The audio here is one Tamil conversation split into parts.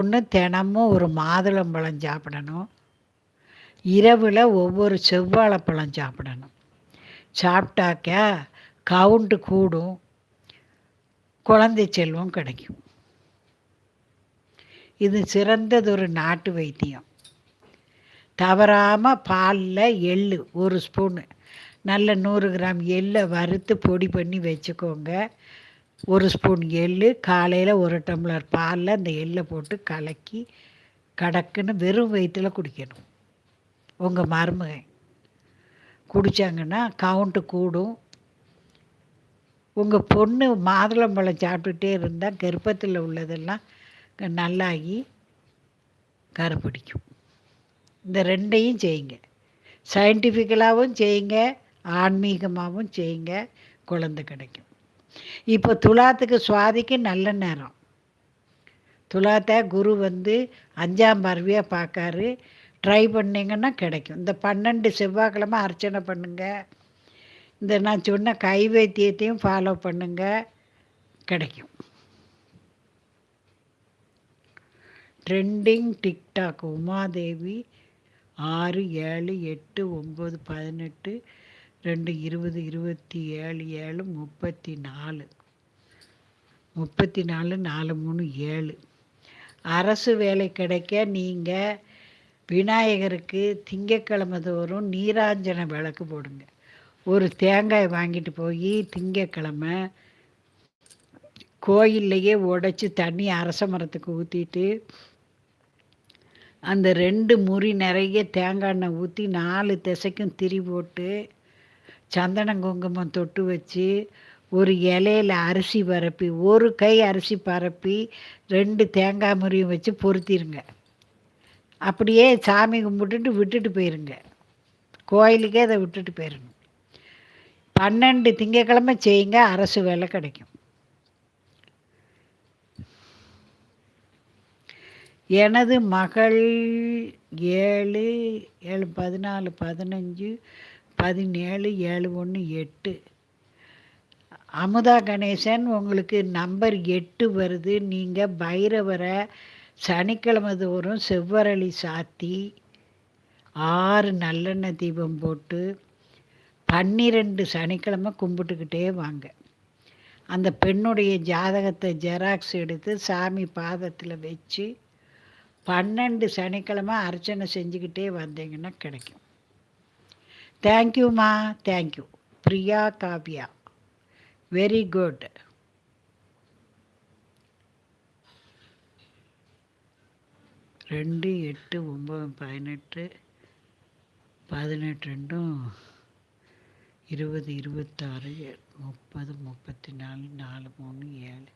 ஒன்று தினமும் ஒரு மாதுளம்பழம் சாப்பிடணும். இரவில் ஒவ்வொரு செவ்வாழைப்பழம் சாப்பிடணும். சாப்பிட்டாக்கா கவுண்டு கூடும். குழந்தை செல்வம் கிடைக்கும். இது சிறந்தது ஒரு நாட்டு வைத்தியம். தவறாமல் பாலில் எள் ஒரு ஸ்பூனு. நல்ல நூறு கிராம் எள்ளை வறுத்து பொடி பண்ணி வச்சுக்கோங்க. ஒரு ஸ்பூன் எள் காலையில் ஒரு டம்ளர் பாலில் அந்த எள்ளை போட்டு கலக்கி கடக்குன்னு வெறும் வயிற்றில் குடிக்கணும். உங்கள் மருமகன் குடித்தாங்கன்னா கவுண்ட்டு கூடும். உங்கள் பொண்ணு மாதுளம்பழம் சாப்பிட்டுட்டே இருந்தால் கர்ப்பத்தில் உள்ளதெல்லாம் நல்லாகி கருப்பிடிக்கும். இந்த ரெண்டையும் செய்யுங்க. சயின்டிஃபிக்கலாகவும் செய்யுங்க ஆன்மீகமாகவும் செய்யுங்க குழந்தை கிடைக்கும். இப்போ துலாத்துக்கு சுவாதிக்கு நல்ல நேரம். துலாத்தை குரு வந்து அஞ்சாம் பார்வையாக பார்க்காரு ட்ரை பண்ணிங்கன்னா கிடைக்கும். இந்த பன்னெண்டு செவ்வாய்க்கிழமை அர்ச்சனை பண்ணுங்கள் இந்த நான் சொன்ன கை வைத்தியத்தையும் ஃபாலோ பண்ணுங்கள் கிடைக்கும். ட்ரெண்டிங் டிக்டாக் உமாதேவி ஆறு ஏழு எட்டு ஒம்பது பதினெட்டு ரெண்டு இருபது இருபத்தி ஏழு ஏழு முப்பத்தி நாலு. முப்பத்தி நாலு நாலு மூணு ஏழு. அரசு வேலை கிடைக்க நீங்கள் விநாயகருக்கு திங்கக்கிழமை தோறும் நீராஞ்சன விளக்கு போடுங்க. ஒரு தேங்காய் வாங்கிட்டு போய் திங்கக்கிழமை கோயில்லையே உடைச்சி தண்ணி அரச மரத்துக்கு ஊற்றிட்டு அந்த ரெண்டு முறி நிறைய தேங்காய் எண்ணெய் ஊற்றி நாலு திசைக்கும் திரி போட்டு சந்தனம் குங்குமம் தொட்டு வச்சு ஒரு இலையில் அரிசி பரப்பி ஒரு கை அரிசி பரப்பி ரெண்டு தேங்காய் முறியும் வச்சு பொருத்திருங்க அப்படியே சாமி கும்பிட்டுட்டு விட்டுட்டு போயிருங்க. கோயிலுக்கே அதை விட்டுட்டு போயிருங்க பன்னெண்டு திங்கக்கிழமை செய்யுங்க அரசு வேலை கிடைக்கும். எனது மகள் ஏழு ஏழு பதினாலு பதினஞ்சு பதினேழு ஏழு ஒன்று எட்டு. அமுதா கணேசன் உங்களுக்கு நம்பர் எட்டு வருது. நீங்கள் பைரவரை சனிக்கிழமை தோறும் செவ்வரளி சாத்தி ஆறு நல்லெண்ணெய் தீபம் போட்டு பன்னிரெண்டு சனிக்கிழமை கும்பிட்டுக்கிட்டே வாங்க. அந்த பெண்ணுடைய ஜாதகத்தை ஜெராக்ஸ் எடுத்து சாமி பாதத்தில் வச்சு பன்னெண்டு சனிக்கிழமை அர்ச்சனை செஞ்சுக்கிட்டே வந்தீங்கன்னா கிடைக்கும். தேங்க்யூம்மா thank you Priya Kavya very good ரெண்டு எட்டு ஒம்பது பதினெட்டு பதினெட்டு ரெண்டும் இருபது இருபத்தாறு முப்பது முப்பத்தி நாலு நாலு மூணு ஏழு.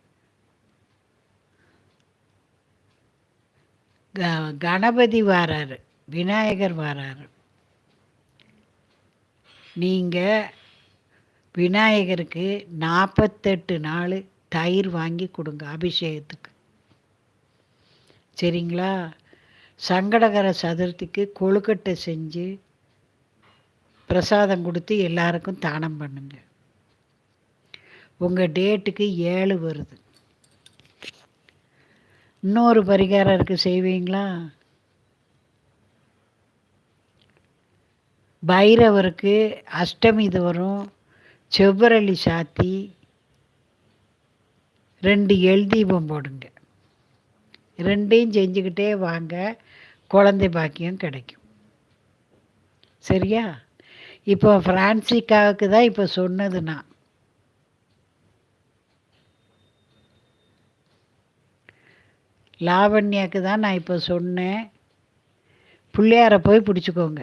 க கணபதி வாராரு. விநாயகர் வாராரு. நீங்கள் விநாயகருக்கு நாற்பத்தெட்டு நாள் தயிர் வாங்கி கொடுங்க அபிஷேகத்துக்கு. சரிங்களா? சங்கடகர சதுர்த்திக்கு கொழுக்கட்டை செஞ்சு பிரசாதம் கொடுத்து எல்லாருக்கும் தானம் பண்ணுங்க. உங்கள் டேட்டுக்கு ஏழு வருது. இன்னொரு பரிகாரம் இருக்குது செய்வீங்களா? பைரவருக்கு அஷ்டமி தோறும் செவ்வரளி சாத்தி ரெண்டு எல் தீபம் போடுங்க. ரெண்டையும் செஞ்சுக்கிட்டே வாங்க குழந்தை பாக்கியம் கிடைக்கும். சரியா? இப்போ ஃப்ரான்சிக்காவுக்கு தான் இப்போ சொன்னது நான் லாவண்யாவுக்கு தான் நான் இப்போ சொன்னேன். பிள்ளையாரை போய் பிடிச்சிக்கோங்க.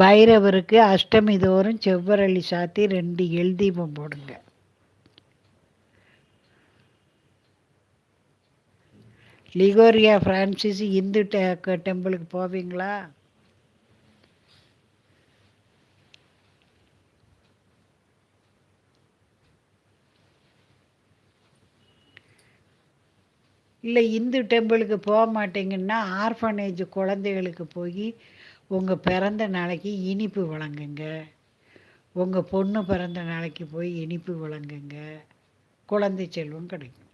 பைரவருக்கு அஷ்டமி தோறும் செவ்வரளி சாத்தி ரெண்டு எழுதீபம் போடுங்க. லிகோரியா ஃப்ரான்சிஸ் இந்து டெம்பிளுக்கு போவீங்களா? இல்லை இந்து டெம்பிளுக்கு போக மாட்டீங்கன்னா ஆர்ஃபனேஜ் குழந்தைகளுக்கு போய் உங்கள் பிறந்த நாளைக்கு இனிப்பு வழங்குங்க. உங்கள் பொண்ணு பிறந்த நாளைக்கு போய் இனிப்பு வழங்குங்க. குழந்தை செல்வம் கிடைக்கும்.